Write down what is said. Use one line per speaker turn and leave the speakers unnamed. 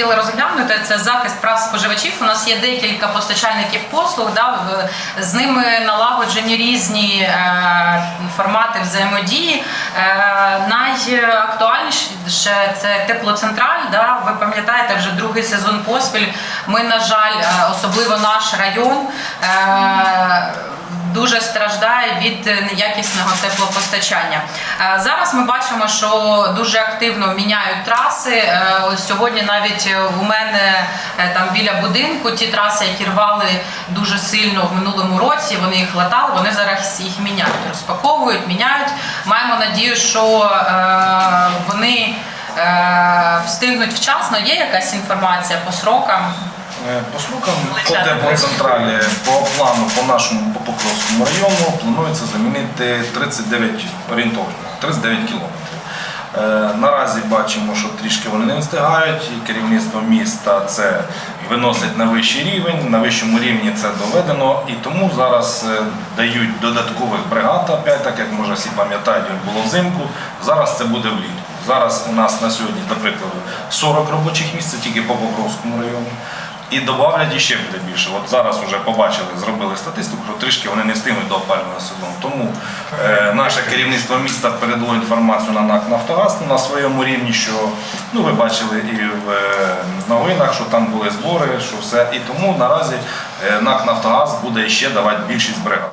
хотіли розглянути, це захист прав споживачів. У нас є декілька постачальників послуг. Да, з ними налагоджені різні е, формати взаємодії. Е, найактуальніше це теплоцентраль. Да, ви пам'ятаєте, вже другий сезон поспіль. Ми, на жаль, е, особливо наш район. Дуже страждає від неякісного теплопостачання. Е, Зараз ми бачимо, що дуже активно міняють траси. Е, сьогодні навіть е, у мене е, там біля будинку ті траси, які рвали дуже сильно в минулому році, вони їх латали, вони зараз їх міняють, розпаковують, міняють. Маємо надію, що е, вони е, встигнуть вчасно. Є якась інформація по срокам?
Е, По срокам по плану по нашому по Покровському району планується замінити 39 орієнтовно 39 кілометрів. Е, Наразі бачимо, що трішки вони не встигають, і керівництво міста це виносить на вищий рівень. На вищому рівні це доведено, і тому зараз е, дають додаткових бригад. Опять, так як може всі пам'ятають, було взимку. Зараз це буде влітку. Зараз у нас на сьогодні, до прикладу, 40 робочих місць тільки по Покровському району. І додавлять іще буде більше. От зараз вже побачили, зробили статистику, що трішки вони не встигнуть до опалювального сезону. Тому е, наше керівництво міста передало інформацію на НАК Нафтогаз на своєму рівні, що ну ви бачили і в е, новинах, що там були збори, що все. І тому наразі е, НАК Нафтогаз буде ще давати більшість бригад.